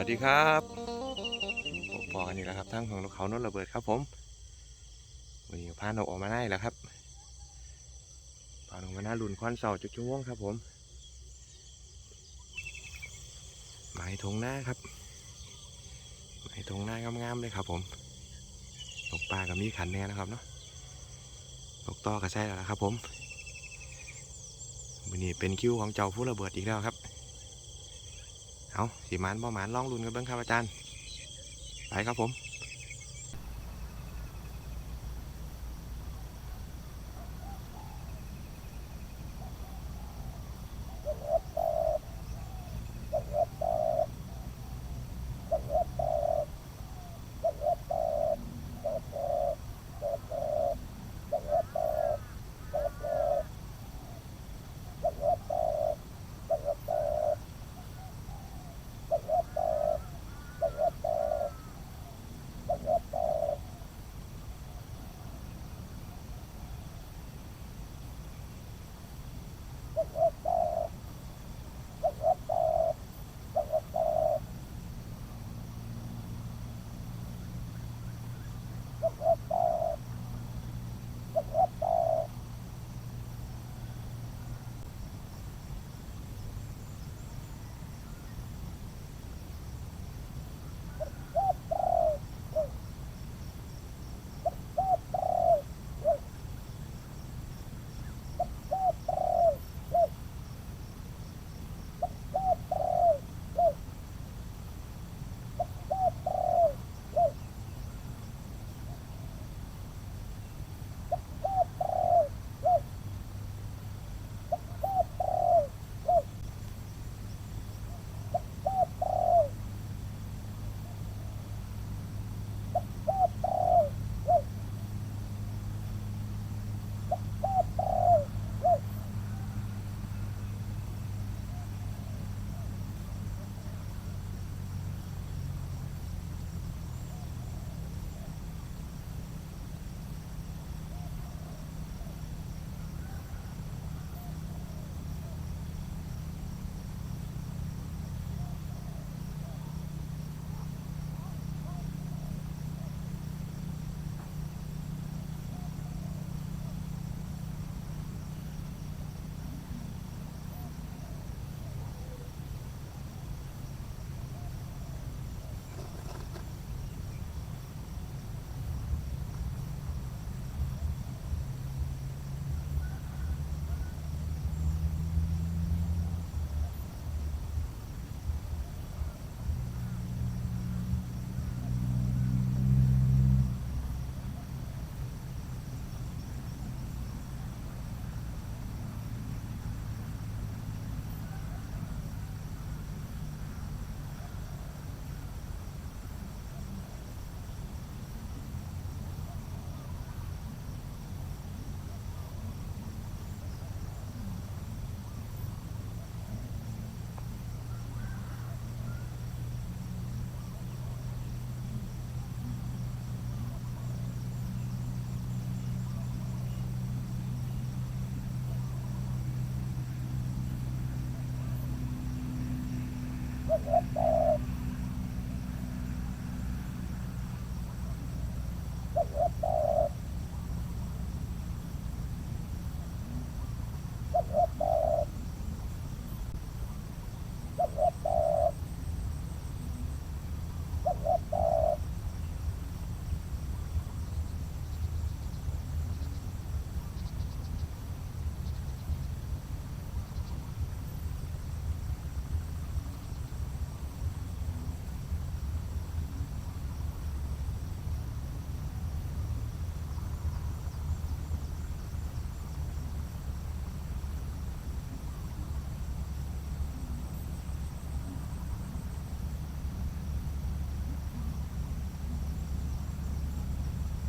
วัสดีครับพบปอกันอีกแล้วครับทั้งของนกเขาโนนระเบิดครับผมวันนี้พานกออกมาได้แล้วครับพานกมาหน้าลุนควันเสาจุดช่วงครับผมไม้ทงหน้าครับไม้ทงหน้างามๆเลยครับ ผมนกปลากับมีขันแน่นะครับเนาะนกต่อกระแซ่แล้วครับผมวันนี้เป็นคิวของเจ้าผู้ระเบิดอีกแล้วครับ เอาสีมันบ่หมันลองลุนกันเบ้างครับอาจารย์ ไปครับผม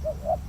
Thank you.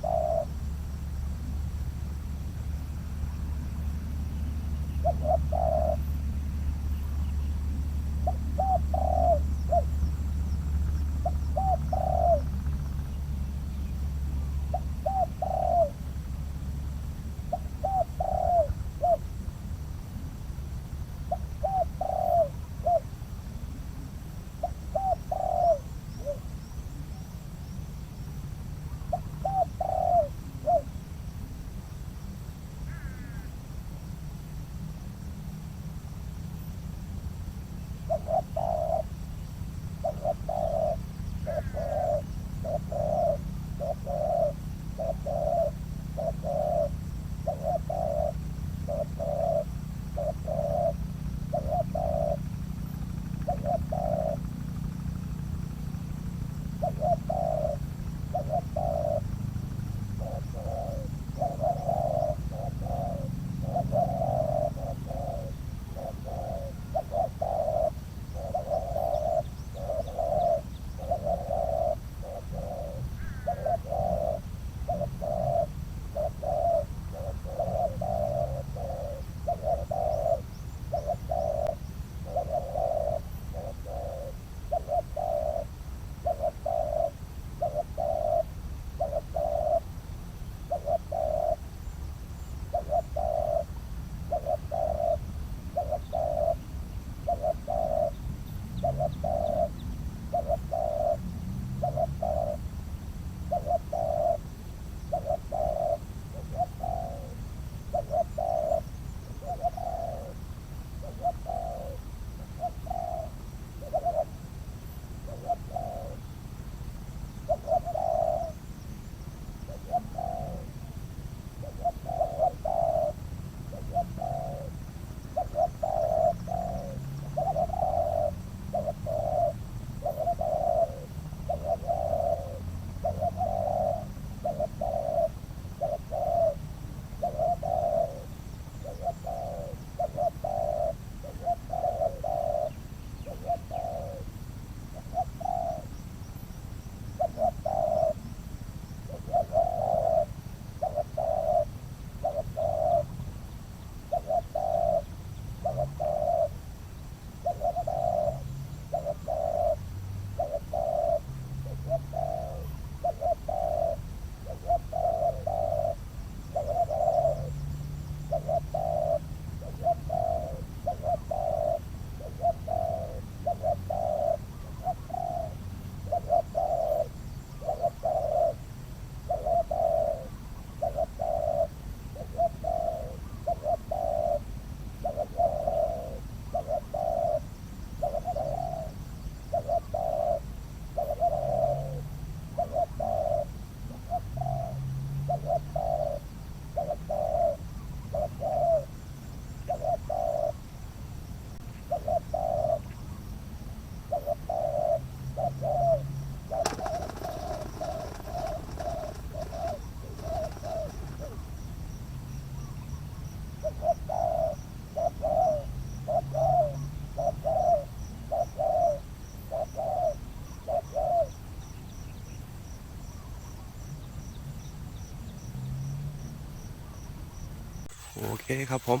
คครับผม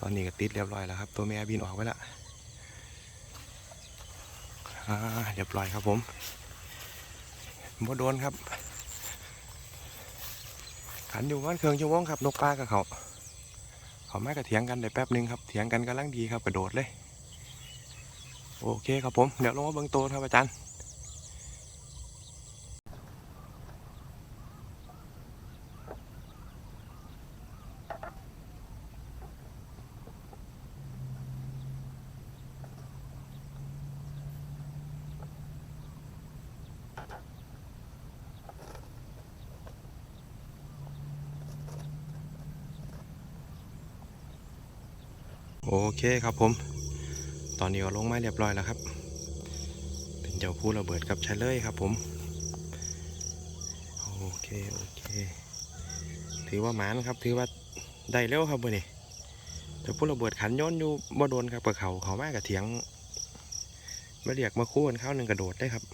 ตอนนี้ก็ติดเรียบร้อยแล้วครับ ตัวแม่บินออกไปแล้วเรียบร้อยครับผมบ่โดนครับ ขันอยู่วันเครื่องชั่วโมงครับ นกปลากับเขา เขาไม่กระเถียงกันได้แป๊บหนึงครับ เถียงกันกำลังดีครับกระโดดเลย โอเคครับผม เดี๋ยวลงมาเบิ่งโตวครับอาจารย์ โอเคครับผม ตอนนี้ก็ลงไมาเรียบร้อยแล้วครับ เป็นเจ้าผู้ระเบิดกับชายเลยครับผม โอเคโอเค ถือว่าหมานครับ ถือว่าได้เร็วครับวันนี้เจ้าผู้ระเบิดขันย้อนอยู่บ่โดนครับกับเขาเขามากกับเถียงมาเรียกมาคู่กันเข้าหนึ่งกระโดดได้ครับ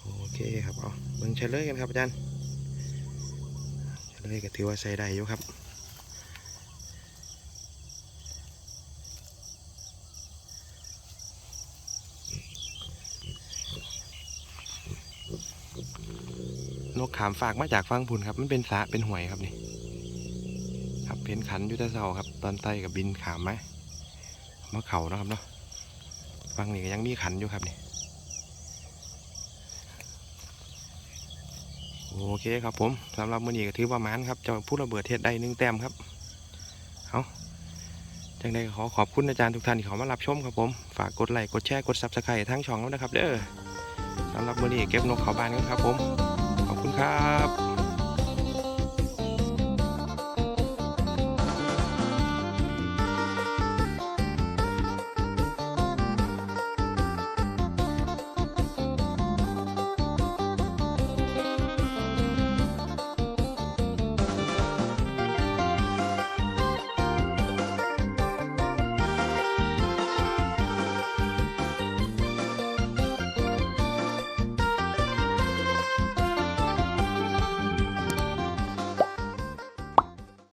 โอเคครับเอาเบิ่งชายเลยกันครับอาจารย์ชายเลยก็ถือว่าใช้ได้อยู่ครับ กขามฝากมาจากฟังพุนครับ มันเป็นสะเป็นห่วยครับนี่ ครับเป็นขันยุทธเสาครับ ตอนไต้กับบินขามไหมมาเข่านะครับเนาะฟังนี่ก็ยังมีขันอยู่ครับนี่โอเคครับผมสำหรับมือนี้ก็ถือว่ามานครับเจะพูดระเบิดเทศได้หนึ่งแต้มครับเอาจังใดก็ขอขอบคุณอาจารย์ทุกท่านที่เขามารับชมครับผม ฝากกดไลค์กดแชร์กดซับสไครต์ทั้งช่องแล้วนะครับ เด้อสำหรับมือนี้เก็บนกเขาบานกันครับผม คุณครับ